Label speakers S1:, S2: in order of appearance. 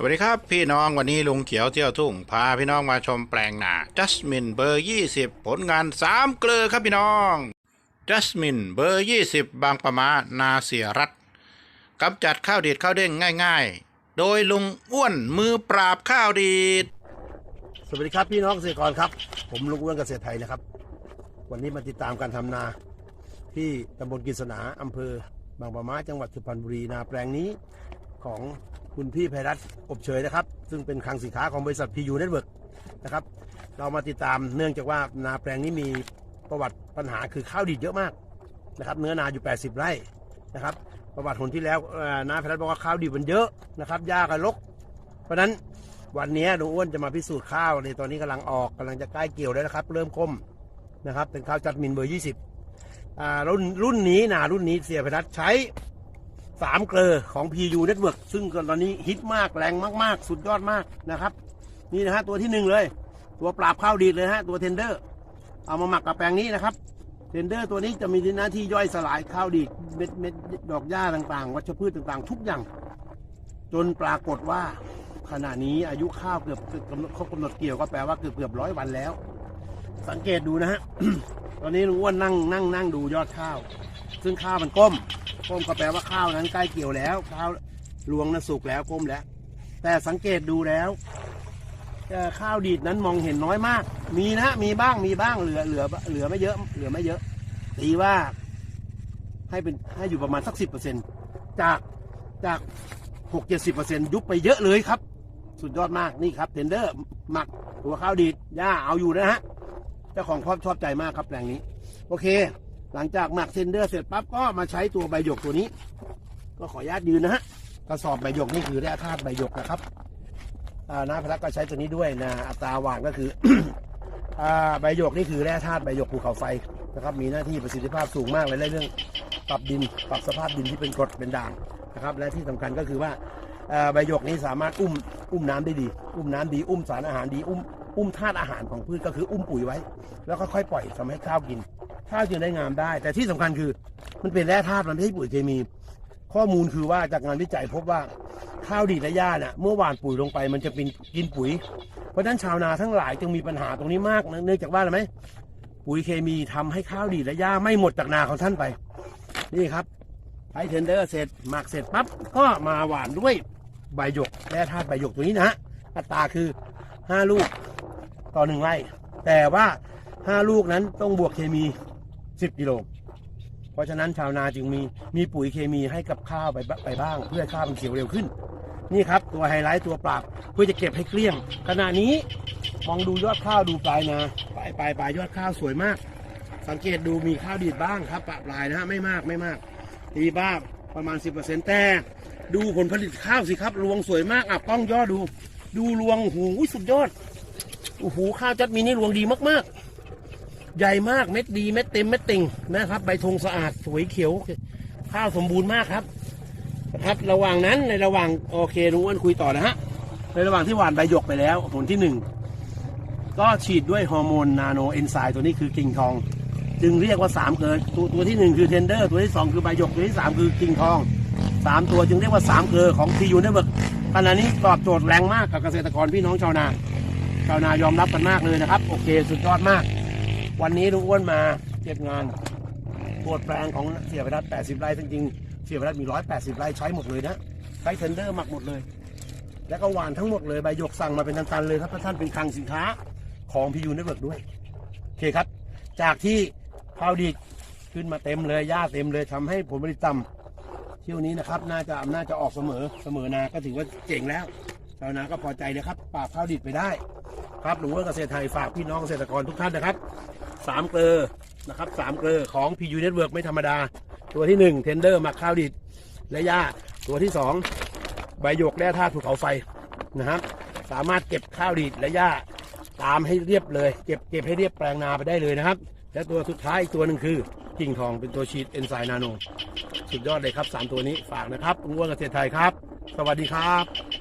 S1: สวัสดีครับพี่น้องวันนี้ลุงเขียวเที่ยวทุ่ง พาพี่น้องมาชมแปลงนาจัสมินเบอร์ 20 ผลงาน 3 เกลือครับพี่น้องจัสมินเบอร์ 20 บางปะมานาเสียรัฐกำจัดข้าวดีดข้าวเด้งง่าย ๆ โดยลุงอ้วนมือปราบข้าวดีด
S2: สวัสดีครับพี่น้องเกษตรกรครับ ผมลุงอ้วนเกษตรไทยนะครับ วันนี้มาติดตามการทำนา ที่ตำบลกฤษณาอำเภอบางปะมาจังหวัดสุพรรณบุรีนาแปลงนี้ของ คุณพี่ไพรัตอบเฉยนะครับ ซึ่งเป็นคลังสินค้าของบริษัทพียูเน็ตเวิร์กนะครับ เรามาติดตามเนื่องจากว่านาแปลงนี้มีประวัติปัญหาคือข้าวดีดเยอะมากนะครับ เนื้อนาอยู่ 80 ไร่นะครับ ประวัติหนที่แล้วนาไพรัตบอกว่าข้าวดีดมันเยอะนะครับหญ้าก็รก เพราะฉะนั้นวันนี้ลุงอ้วนจะมาพิสูจน์ข้าวในตอนนี้กำลังออกกำลังจะใกล้เกี่ยวแล้วนะครับ เริ่มก้มนะครับ เป็นข้าวจัดมินเบอร์ 20อ่ารุ่นรุ่นนี้นะรุ่นนี้เสียไพนัทใช้ สามเกลอของ PU Network ซึ่งตอนนี้ฮิตมากแรงมาก ๆ สุดยอดมากนะครับ นี่นะฮะตัวที่หนึ่งเลย ตัวปราบข้าวดีดเลยฮะ ตัวเทนเดอร์ เอามาหมักกับแปลงนี้นะครับเทนเดอร์ตัวนี้จะมีหน้าที่ย่อยสลายข้าวดีดเม็ดเม็ดดอกหญ้าต่างๆ วัชพืชต่างๆ ทุกอย่าง จนปรากฏว่าขณะนี้อายุข้าวเกือบกำหนดครบกำหนดเกี่ยวก็แปลว่าเกือบเกือบร้อยวันแล้ว สังเกตดูนะฮะตอนนี้ลุงอ้วนนั่งนั่งนั่งดูยอดข้าว ซึ่งข้าวมันก้ม ก้มก็แปลว่าข้าวนั้นใกล้เกี่ยวแล้วข้าวรวงนั้นสุกแล้วก้มแล้ว แต่สังเกตดูแล้วข้าวดีดนั้นมองเห็นน้อยมาก มีนะมีบ้างมีบ้างเหลือเหลือเหลือไม่เยอะ เหลือไม่เยอะตีว่า ให้เป็นให้อยู่ประมาณสักสิบเปอร์เซ็นจากจากหกเจ็ดสิบเปอร์เซ็นยุบไปเยอะเลยครับ สุดยอดมากนี่ครับเทนเดอร์หมักตัวข้าวดีดย่าเอาอยู่นะฮะเจ้าของชอบชอบใจมากครับแปลงนี้ โอเค หลังจากหมักเทนเดอร์เสร็จปั๊บก็มาใช้ตัวใบหยกตัวนี้ ก็ขออนุญาตยืนนะฮะกระสอบใบหยกนี่คือแร่ธาตุใบหยกนะครับน้าพลักก็ใช้ตัวนี้ด้วยนะอัตราหว่างก็คือใบหยกนี่คือแร่ธาตุใบหยกภูเขาไฟนะครับ มีหน้าที่ประสิทธิภาพสูงมากเลยในเรื่องปรับดินปรับสภาพดินที่เป็นกรดเป็นด่างนะครับ และที่สำคัญก็คือว่าใบหยกนี้สามารถอุ้มอุ้มน้ำได้ดี อุ้มน้ำดี อุ้มสารอาหารดี อุ้มอุ้มธาตุอาหารของพืชก็คืออุ้มปุ๋ยไว้ แล้วค่อยๆปล่อยทำให้ข้าวกิน ข้าวจึงได้งามได้ แต่ที่สำคัญคือมันเป็นแร่ธาตุมันไม่ใช่ปุ๋ยเคมี ข้อมูลคือว่าจากงานวิจัยพบว่าข้าวดีและหญ้าเนี่ยเมื่อหว่านปุ๋ยลงไปมันจะเป็นกินปุ๋ย เพราะฉะนั้นชาวนาทั้งหลายจึงมีปัญหาตรงนี้มากเนื่องจากว่าอะไรไหมปุ๋ยเคมีทำให้ข้าวดีและหญ้าไม่หมดจากนาของท่านไป นี่ครับใช้เทนเดอร์เสร็จหมักเสร็จปั๊บก็มาหวานด้วยใบหยกแร่ธาตุใบหยกตัวนี้นะฮะอัตราคือ 5 ลูกต่อหนึ่งไร่แต่ว่า 5 ลูกนั้นต้องบวกเคมี 10กิโลเพราะฉะนั้นชาวนาจึงมีมีปุ๋ยเคมีให้กับข้าวไปบไปบ้าง เพื่อข้าวมันเขียวเร็วขึ้น นี่ครับตัวไฮไลท์ตัวปราบเพื่อจะเก็บให้เกลี้ยงขณะนี้มองดูยอดข้าวดูปลายนาปลายปลายปลายยอดข้าวสวยมาก สังเกตดูมีข้าวดีดบ้างครับปะปลายนะฮะไม่มากไม่มากตีบ้างประมาณ 10%แต่ดูผลผลิตข้าวสิครับรวงสวยมากอะกล้องย่อดู ดูรวงโอ้โหสุดยอดโอ้โหข้าวจัดมีนี่รวงดีมากๆ ใหญ่มากเม็ดดีเม็ดเต็มเม็ดติ่งนะครับ ใบธงสะอาดสวยเขียว ข้าวสมบูรณ์มากครับนะครับ ระหว่างนั้นในระหว่างโอเคลุงอ้วนคุยต่อนะฮะในระหว่างที่หว่านใบหยกไปแล้วผลที่หนึ่งก็ฉีดด้วยฮอร์โมนนาโนเอนไซม์ตัวนี้คือกิ่งทอง จึงเรียกว่าสามเกินตัวตัวที่หนึ่งคือเทนเดอร์ตัวที่สองคือใบหยกตัวที่สามคือกิ่งทองสามตัวจึงเรียกว่าสามเกลอของทียูเนเวิร์กขณะนี้ตอบโจทย์แรงมากกับเกษตรกรพี่น้องชาวนา ชาวนายอมรับกันมากเลยนะครับ โอเค สุดยอดมาก วันนี้ลุงอ้วนมาเก็บงานตรวจแปลงของเสียพรัต80ไร่จริงๆเสียพรัตมี 180ไร่ใช้หมดเลยนะใช้เทนเดอร์หมักหมดเลย แล้วก็หวานทั้งหมดเลยใบหยกสั่งมาเป็นตันๆเลยครับท่านเป็นคลังสินค้าของพียูเน็ตเวิร์กด้วยโอเคครับ จากที่ข้าวดีขึ้นมาเต็มเลยหญ้าเต็มเลยทำให้ผลผลิตต่ำเที่ยวนี้นะครับ น่าจะน่าจะออกเสมอเสมอนา ก็ถือว่าเจ๋งแล้วชาวนาก็พอใจเลยครับปราบข้าวดิดไปได้ ครับหรือว่าเกษตรไทยฝากพี่น้องเกษตรกรทุกท่านนะครับ สามเกลอนะครับสามเกลอของ PU Network ไม่ธรรมดา ตัวที่หนึ่งเทนเดอร์หมักข้าวดิดและหญ้าตัวที่สองใบหยกแร่ธาตุภูเขาไฟนะครับ สามารถเก็บข้าวดีดและหญ้าตามให้เรียบเลย เก็บเก็บให้เรียบแปลงนาไปได้เลยนะครับ และตัวสุดท้ายอีกตัวหนึ่งคือกิ่งทองเป็นตัวชีดเอนไซม์นาโนสุดยอดเลยครับสามตัวนี้ฝากนะครับอ้วนเกษตรไทยครับ สวัสดีครับ